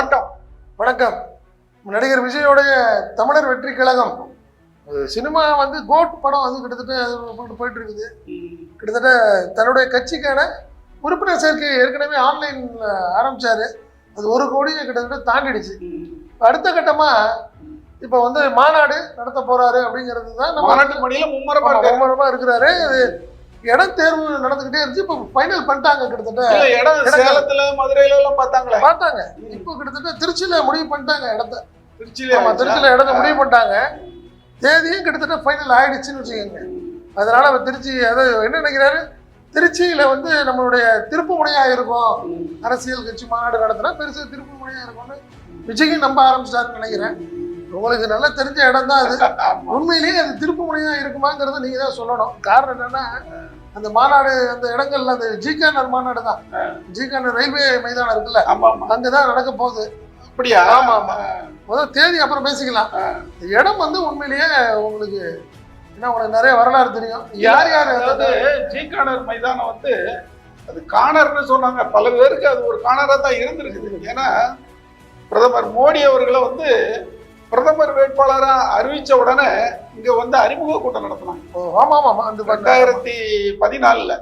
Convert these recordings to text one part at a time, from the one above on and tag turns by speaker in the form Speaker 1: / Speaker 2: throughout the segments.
Speaker 1: வணக்கம்.
Speaker 2: வணக்கம். நடிகர் விஜயோடைய தமிழர் வெற்றி கழகம். சினிமா வந்து கோட் படம் வந்து கிட்டத்தட்ட போயிட்டு இருக்குது கிட்டத்தட்ட தன்னுடைய கட்சிக்கான உறுப்பினர் சேர்க்கை ஏற்கனவே ஆன்லைன்ல ஆரம்பிச்சாரு. அது ஒரு கோடியை கிட்டத்தட்ட தாண்டிடுச்சு. அடுத்த கட்டமா இப்போ வந்து மாநாடு நடத்த போறாரு அப்படிங்கிறது தான் நம்ம
Speaker 1: மும்முரமா
Speaker 2: மும்முரமா இருக்கிறாரு. இடம் தேர்வு நடந்துகிட்டே இருந்துச்சு. இப்போ ஃபைனல் பண்ணிட்டாங்க கிட்டத்தட்ட.
Speaker 1: இடம். சேலத்துல மதுரையில எல்லாம் பார்த்தாங்களே?
Speaker 2: பார்த்தாங்க. இப்போ கிட்டத்தட்ட திருச்சியில முடிவு பண்ணிட்டாங்க இடத்த.
Speaker 1: திருச்சியில
Speaker 2: ஆமா திருச்சியில இடத்த முடிவு பண்ணிட்டாங்க. தேதியும் கிட்டத்தட்ட ஃபைனல் ஆயிடுச்சுன்னு வச்சுக்கோங்க. அதனால அவர் திருச்சி அதை என்ன நினைக்கிறாரு? திருச்சியில வந்து நம்மளுடைய திருப்பு முனையா இருக்கும். அரசியல் கட்சி மாநாடு நடத்தினா பெருசா திருப்பு முனையா இருக்கும்னு விஜயும் நம்ப ஆரம்பிச்சிட்டாருன்னு நினைக்கிறேன். உங்களுக்கு நல்லா தெரிஞ்ச இடம் தான் அது உண்மையிலேயே அது திருப்பு முனையா இருக்குமாங்கிறத நீங்க தான் சொல்லணும். காரணம் என்னன்னா அந்த மாநாடு அந்த இடங்கள்ல அந்த ஜிகானர் மாநாடு தான். ஜிகானர் ரயில்வே மைதானம் இருக்குல்ல? அங்கதான் நடக்க போகுது.
Speaker 1: அப்படியா?
Speaker 2: ஆமா, ஆமா. முதல் தேதி அப்புறம் பேசிக்கலாம். இடம் வந்து உண்மையிலேயே உங்களுக்கு என்ன உங்களுக்கு நிறைய வரலாறு தெரியும். யார் யார்
Speaker 1: அதாவது ஜி கார்னர் மைதானம் வந்து அது கார்னர்னு சொன்னாங்க. பல பேருக்கு அது ஒரு கார்னரா தான் இருந்திருக்குது. ஏன்னா பிரதமர் மோடி அவர்களை வந்து பிரதமர் வேட்பாளரா அறிவிச்ச உடனே இங்க வந்து அறிமுக கூட்டம் நடத்தினாங்க
Speaker 2: ஆமா அந்த
Speaker 1: ரெண்டாயிரத்தி பதினாலுல.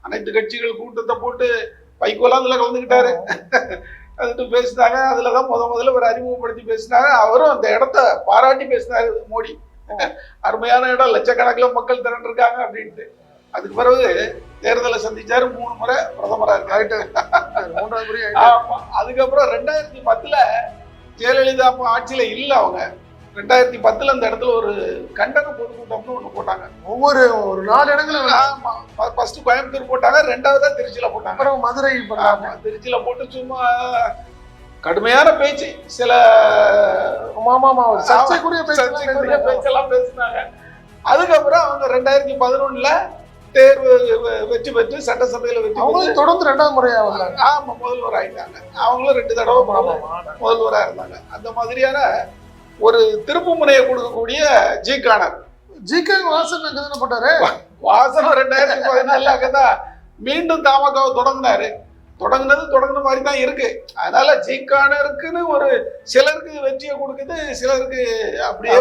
Speaker 1: அனைத்து கட்சிகள் கூட்டத்தை போட்டு வைகோலாம் அதுல கலந்துக்கிட்டாரு. அதுட்டு பேசினாங்க. அதுலதான் முத முதல்ல ஒரு அறிமுகப்படுத்தி பேசினாங்க. அவரும் அந்த இடத்த பாராட்டி பேசினாரு மோடி. அருமையான இடம். லட்சக்கணக்கில் மக்கள் திரண்டிருக்காங்க அப்படின்ட்டு. அதுக்கு பிறகு தேர்தலை சந்திச்சாரு மூணு முறை பிரதமரா இருக்காரு.
Speaker 2: மூன்றாவது முறை ஆயிட்டு.
Speaker 1: ஆமா. அதுக்கப்புறம் ரெண்டாயிரத்தி பத்துல ஜெயலலிதா அப்போ ஆட்சியில இல்ல அவங்க. ரெண்டாயிரத்தி பத்துல அந்த இடத்துல ஒரு கண்டன பொதுக்கூட்டம்னு ஒண்ணு போட்டாங்க.
Speaker 2: ஒவ்வொரு ஒரு நாலு இடங்களும்
Speaker 1: ஆமா. ஃபர்ஸ்ட் கோயம்புத்தூர் போட்டாங்க ரெண்டாவதா திருச்சியில போட்டாங்க.
Speaker 2: அப்புறம் மதுரை
Speaker 1: திருச்சியில போட்டு சும்மா கடுமையான பேச்சு. சில
Speaker 2: ஒரு சர்ச்சைக்குரிய
Speaker 1: சர்ச்சைக்குரிய
Speaker 2: பேச்சு
Speaker 1: பேச்செல்லாம் பேசினாங்க. அதுக்கப்புறம் அவங்க ரெண்டாயிரத்தி பதினொன்னுல தேர்வு வெற்றி பெற்று சட்டசபையில வெற்றி
Speaker 2: அவங்களும் தொடர்ந்து ரெண்டாவது முறையா வந்தாங்க.
Speaker 1: ஆமா முதல்வர் ஆயிட்டாங்க. அவங்களும் ரெண்டு தடவை
Speaker 2: ஆமா,
Speaker 1: முதல்வர்
Speaker 2: ஆமா, ஆமா.
Speaker 1: முதல்வரா இருந்தாங்க. அந்த மாதிரியான ஒரு திருப்பு முனையை கொடுக்கக்கூடிய ஜி. கானர்.
Speaker 2: ஜிகே வாசன் அங்க தானே போட்டாரு
Speaker 1: வாசனம் ரெண்டாயிரத்தி பதினாலுல அங்கதான் மீண்டும் தாமகாவை தொடங்கினாரு. தொடங்குனது தொடங்குன மாதிரி தான் இருக்கு. அதனால ஜி கானருக்குன்னு ஒரு சிலருக்கு வெற்றியை கொடுக்குது சிலருக்கு அப்படியே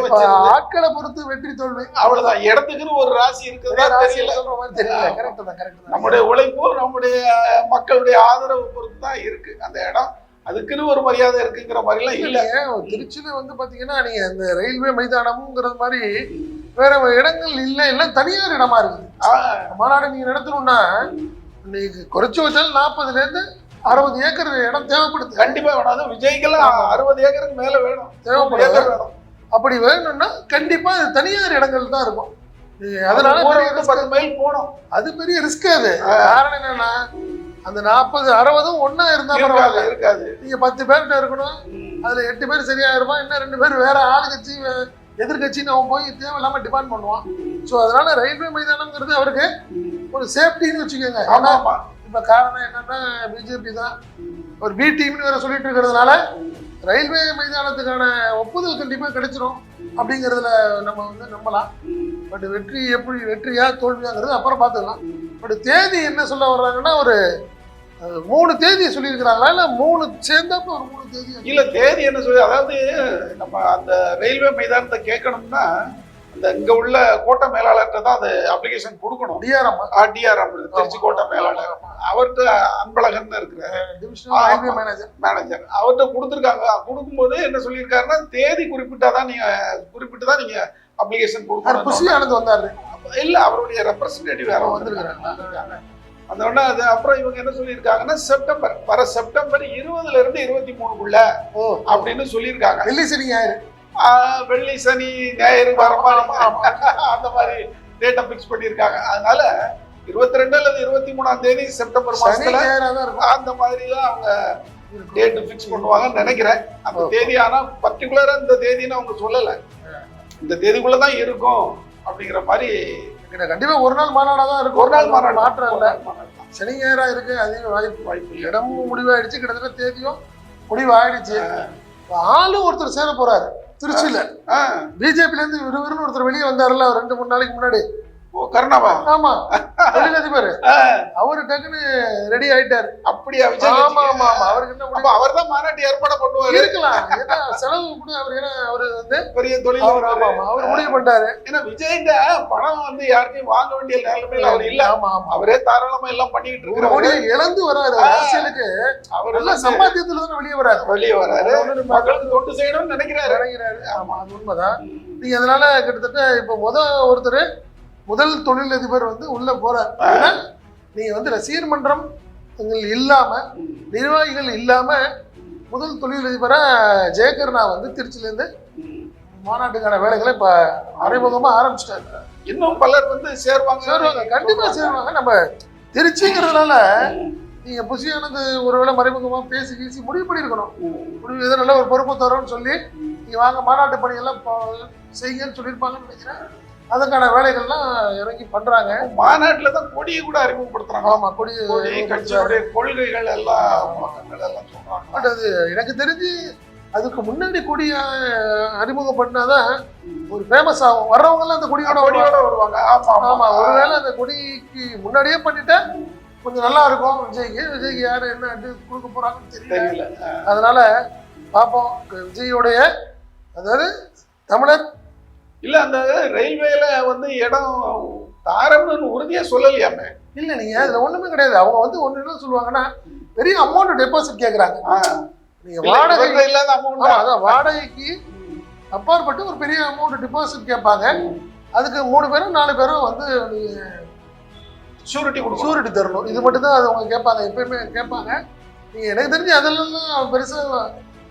Speaker 2: ஆட்களை பொறுத்து வெற்றி தோல்வி.
Speaker 1: அவ்வளவுதான். இடத்துக்குன்னு ஒரு ராசி இருக்குதா தெரியல. நம்முடைய உழைப்பு நம்முடைய மக்களுடைய ஆதரவு பொறுத்து தான் இருக்கு அந்த இடம். அதுக்குன்னு ஒரு மரியாதை இருக்குங்கிற மாதிரிலாம் இல்ல
Speaker 2: இல்லைங்க திருச்சியில வந்து பாத்தீங்கன்னா நீங்க இந்த ரயில்வே மைதானம்ங்கிறது மாதிரி வேற இடங்கள் இல்ல எல்லாம் தனியார் இடமா இருக்குது. மாநாடு நீங்க நடத்தணும்னா நீங்க குறைச்சு வச்சாலும் நாற்பதுல இருந்து அறுபது ஏக்கர் இடம் தேவைப்படுது.
Speaker 1: கண்டிப்பா வேணும். அதுவும் விஜய்க்கெல்லாம் அறுபது ஏக்கருக்கு மேல வேணும்.
Speaker 2: தேவைப்படுது
Speaker 1: ஏக்கர் வேணும்.
Speaker 2: அப்படி வேணும்னா கண்டிப்பா அது தனியார் இடங்கள் தான் இருக்கும். அதனால.
Speaker 1: பத்து மைல் போனோம்
Speaker 2: அது பெரிய ரிஸ்க் அது. காரணம் என்னன்னா அந்த நாற்பது அறுபதும் ஒண்ணா இருந்தா பரவாயில்ல.
Speaker 1: இருக்காது.
Speaker 2: நீங்க பத்து பேர்கிட்ட இருக்கணும். அதுல எட்டு பேர் சரியா இருப்பான் இன்னும் ரெண்டு பேர் வேற ஆளு கட்சி எதிர்க்கட்சின்னு அவன் போய் தேவையில்லாம டிமாண்ட் பண்ணுவான். ஸோ அதனால ரயில்வே மைதானம்ங்கிறது அவருக்கு ஒரு சேஃப்டின்னு வச்சுக்கோங்க. ஏன்னா இப்ப காரணம் என்னன்னா பிஜேபி தான். ஒரு பி டீம்னு வேற சொல்லிட்டு இருக்கிறதுனால ரயில்வே மைதானத்துக்கான ஒப்புதல் கண்டிப்பா கிடைச்சிரும் அப்படிங்கிறதுல நம்ம வந்து நம்பலாம். பட் வெற்றி எப்படி வெற்றியா தோல்வியாங்கிறது அப்புறம் பார்த்துக்கலாம். பட் தேதி என்ன சொல்ல வர்றாங்கன்னா ஒரு மூணு தேதி சொல்லியிருக்கிறாங்களா? இல்ல மூணு சேர்ந்தாப்ப ஒரு மூணு தேதி
Speaker 1: இல்ல தேதி என்ன சொல்லி அதாவது நம்ம அந்த ரயில்வே மைதானத்தை கேட்கணும்னா அந்த இங்க உள்ள கோட்டை மேலாளர்கிட்ட தான் அது அப்ளிகேஷன் கொடுக்கணும்.
Speaker 2: டிஆர்எம்
Speaker 1: டிஆர்எம் திருச்சி கோட்டை மேலாளர். அவர்கிட்ட அன்பழகன் இருக்கிற
Speaker 2: மேனேஜர்
Speaker 1: மேனேஜர் அவர்கிட்ட கொடுத்துருக்காங்க. கொடுக்கும்போது என்ன சொல்லியிருக்காருன்னா தேதி குறிப்பிட்டாதான் நீங்க குறிப்பிட்டு தான் நீங்க அப்ளிகேஷன் கொடுக்கணும்.
Speaker 2: புஷி ஆனந்த் வந்தாரு.
Speaker 1: இல்ல அவருடைய ரெப்ரசன்டேட்டிவ் வேற வந்திருக்காங்க அந்த உடனே அது அப்புறம் இவங்க என்ன சொல்லியிருக்காங்கன்னா செப்டம்பர் வர செப்டம்பர் இருபதுல இருந்து இருபத்தி மூணுக்குள்ள அப்படின்னு சொல்லியிருக்காங்க.
Speaker 2: ஞாயிறு.
Speaker 1: ஆஹ் வெள்ளி சனி ஞாயிறு வர மாதிரி
Speaker 2: ஆமா, ஆமா.
Speaker 1: அந்த மாதிரி டேட்டை ஃபிக்ஸ் பண்ணியிருக்காங்க. அதனால இருபத்தி ரெண்டு அல்லது இருபத்தி மூணாம் தேதி செப்டம்பர் மாசத்துல
Speaker 2: ஞாயிறா தான் இருக்கும்.
Speaker 1: அந்த மாதிரி தான் அவங்க டேட் ஃபிக்ஸ் பண்ணுவாங்கன்னு நினைக்கிறேன். அந்த தேதி ஆனா பர்டிகுலரா இந்த தேதின்னு அவங்க சொல்லல. இந்த தேதிக்குள்ள தான் இருக்கும் அப்படிங்கிற மாதிரி
Speaker 2: கிட்ட கண்டிப்பா ஒரு நாள் மாநாடா தான் இருக்கும்.
Speaker 1: ஒரு நாள் மாநாடு.
Speaker 2: மாற்றம் இல்ல. சனி ஞாயிறா இருக்கு அதிக வாய்ப்பு
Speaker 1: வாய்ப்பு.
Speaker 2: இடமும் முடிவாயிடுச்சு. கிட்டத்தட்ட தேதியும் முடிவாயிடுச்சு. இப்ப ஆளு ஒருத்தர் சேர போறாரு. திருச்சியில.
Speaker 1: ஆஹ்
Speaker 2: பிஜேபில இருந்து விறுவிறுன்னு ஒருத்தர் வெளியே வந்தாருல்ல ஒரு ரெண்டு மூணு நாளைக்கு முன்னாடி.
Speaker 1: கருணாவா?
Speaker 2: ஆமா. தொழிலதிபர் அவரு டக்குன்னு ரெடி ஆயிட்டாரு.
Speaker 1: அப்படியா
Speaker 2: ஆமா? ஆமா ஆமா. அவருக்கு என்ன முடியும்
Speaker 1: அவர்தான் மாநாட்டு ஏற்பாடு பண்ணுவாரு.
Speaker 2: இருக்கலாம். ஏன்னா செலவு கூட அவர் ஏன்னா அவரு வந்து
Speaker 1: பெரிய
Speaker 2: அவர்
Speaker 1: தொழில்
Speaker 2: ஆமா ஆமா. அவர் முடிவு பண்ணிட்டாரு.
Speaker 1: ஏன்னா விஜய்கிட்ட பணம் வந்து யாருக்கையும் வாங்க வேண்டிய நிலைமையில அவர் இல்ல.
Speaker 2: ஆமா ஆமா.
Speaker 1: அவரே தாராளமா எல்லாம் பண்ணிட்டு
Speaker 2: முடிவை இழந்து வராரு. அரசியலுக்கு
Speaker 1: அவர்
Speaker 2: நல்ல சம்பாத்தியத்துல தான் வெளியே வராரு.
Speaker 1: வெளியே வராரு.
Speaker 2: அவர்
Speaker 1: மக்களுக்கு தொண்டு செய்யணும்னு நினைக்கிறாரு.
Speaker 2: நினைக்கிறாரு. ஆமா அது உண்மைதான். நீங்க அதனால கிட்டத்தட்ட இப்ப முத ஒருத்தர் முதல் தொழிலதிபர் வந்து உள்ள போறார். நீங்க வந்து ரசிகர் மன்றம் இல்லாம நிர்வாகிகள் இல்லாம முதல் தொழிலதிபரா ஜெயகருணா வந்து திருச்சியில இருந்து மாநாட்டுக்கான வேலைகளை இப்ப அறிமுகமா ஆரம்பிச்சிட்டாரு.
Speaker 1: இன்னும் பலர் வந்து சேருவாங்க.
Speaker 2: சேருவாங்க. கண்டிப்பா சேருவாங்க. நம்ம திருச்சிங்கிறதுனால நீங்க புசியானது ஒருவேளை மறைமுகமா பேசி பேசி முடிவு பண்ணியிருக்கணும். முடிவு எதோ நல்ல ஒரு பொறுப்பு தரோம்னு சொல்லி நீங்க வாங்க மாநாட்டு பணியெல்லாம் செய்யுங்கன்னு சொல்லியிருப்பாங்கன்னு நினைக்கிறேன். அதுக்கான வேலைகள்லாம் இறங்கி பண்றாங்க.
Speaker 1: மாநாட்டுல தான் கொடியை கூட அறிமுகப்படுத்துறாங்க.
Speaker 2: ஆமா கொடி
Speaker 1: கொடி கட்சியுடைய கொள்கைகள் எல்லாம் முழக்கங்கள் எல்லாம் சொல்றாங்க.
Speaker 2: பட் அது எனக்கு தெரிஞ்சு அதுக்கு முன்னாடி கொடிய அறிமுகம் பண்ணாதான் ஒரு ஃபேமஸ் ஆகும் வர்றவங்க எல்லாம் அந்த கொடியோட.
Speaker 1: கொடியோட வருவாங்க. ஆமா
Speaker 2: ஆமா. ஒருவேளை அந்த கொடிக்கு முன்னாடியே பண்ணிட்டா கொஞ்சம் நல்லா இருக்கும். விஜய்க்கு விஜய்க்கு யாரு என்ன அடி கொடுக்க போறாங்கன்னு தெரியல.
Speaker 1: தெரியல.
Speaker 2: அதனால பார்ப்போம் விஜயோடைய அதாவது தமிழர்
Speaker 1: இல்ல அந்த ரயில்வேல வந்து இடம் தாரம்னு உறுதியா சொல்லலையாமே
Speaker 2: இல்ல நீங்க அதுல ஒண்ணுமே கிடையாது. அவங்க வந்து ஒண்ணு என்ன சொல்லுவாங்கன்னா பெரிய அமௌண்ட் டெபாசிட் கேக்குறாங்க.
Speaker 1: ஆ.
Speaker 2: நீங்க
Speaker 1: இல்ல,
Speaker 2: வாடகை
Speaker 1: இல்லாத அமௌண்ட்
Speaker 2: அதான் வாடகைக்கு அப்பாற்பட்டு ஒரு பெரிய அமௌண்ட் டெபாசிட் கேட்பாங்க. அதுக்கு மூணு பேரும் நாலு பேரும் வந்து
Speaker 1: ஷூரிட்டி
Speaker 2: ஷூரிட்டி தரணும். இது மட்டும் தான் அது அவங்க கேட்பாங்க. எப்பயுமே கேட்பாங்க. நீங்க எனக்கு தெரிஞ்சு அதெல்லாம் பெருசா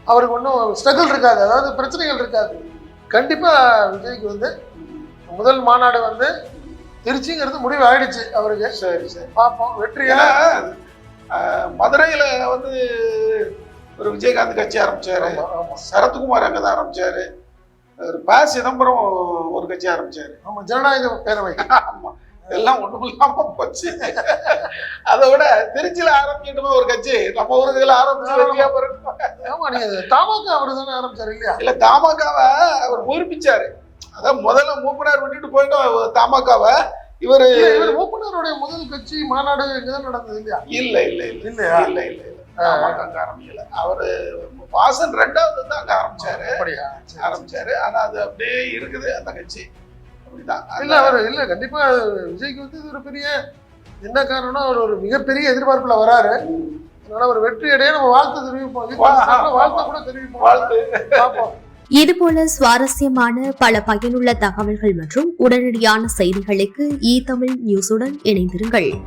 Speaker 2: அவருக்கு ஒன்றும் ஸ்ட்ரகிள் இருக்காது. அதாவது பிரச்சனைகள் இருக்காது. கண்டிப்பா விஜய்க்கு வந்து முதல் மாநாடு வந்து திருச்சிங்கிறது முடிவு ஆயிடுச்சு அவருக்கு.
Speaker 1: சரி சரி.
Speaker 2: பார்ப்போம் வெற்றியா
Speaker 1: மதுரையில வந்து ஒரு விஜயகாந்த் கட்சி
Speaker 2: ஆமா.
Speaker 1: சரத்குமார் அங்கதான் ஆரம்பிச்சாரு. ஒரு ப சிதம்பரம் ஒரு கட்சி ஆரம்பிச்சாரு.
Speaker 2: ஆமா ஜனநாயக பேரவை.
Speaker 1: எல்லாம் ஒண்ணும் இல்லாம போச்சு. அதை விட திருச்சியில ஆரம்பிக்கட்டுமே ஒரு கட்சி. நம்ம ஊருக்குள்ள ஆரம்பிச்சு வெற்றியா போறோம்.
Speaker 2: ஆமா நீங்க தமாக அவர் தானே ஆரம்பிச்சாரு இல்லையா?
Speaker 1: இல்ல தமாகாவை அவர் உயிர்ப்பிச்சாரு அதான் முதல்ல மூப்பனார் விட்டுட்டு போயிட்டோம் தமாகாவை இவரு
Speaker 2: இவர் ஓப்பனருடைய முதல் கட்சி மாநாடு இங்கதான் நடந்தது இல்லையா?
Speaker 1: இல்ல இல்ல இல்ல.
Speaker 2: இல்லையா?
Speaker 1: இல்ல இல்ல இல்ல. அங்க ஆரம்பிக்கல. அவரு வாசன் ரெண்டாவது தான் அங்க ஆரம்பிச்சாரு. ஆரம்பிச்சாரு. ஆனா அது அப்படியே இருக்குது அந்த கட்சி.
Speaker 2: இல்ல அவர் இல்ல கண்டிப்பா விஜய்க்கு வந்து இது ஒரு பெரிய என்ன காரணம்னா அவர் ஒரு மிகப்பெரிய எதிர்பார்ப்புல வராரு. அதனால ஒரு வெற்றி அடைய நம்ம வாழ்த்து தெரிவிப்போம். வாழ்த்து கூட தெரிவிப்போம்.
Speaker 1: வாழ்த்து.
Speaker 2: பார்ப்போம்.
Speaker 3: இதுபோல சுவாரஸ்யமான பல பயனுள்ள தகவல்கள் மற்றும் உடனடியான செய்திகளுக்கு இ தமிழ் நியூஸுடன் இணைந்திருங்கள்.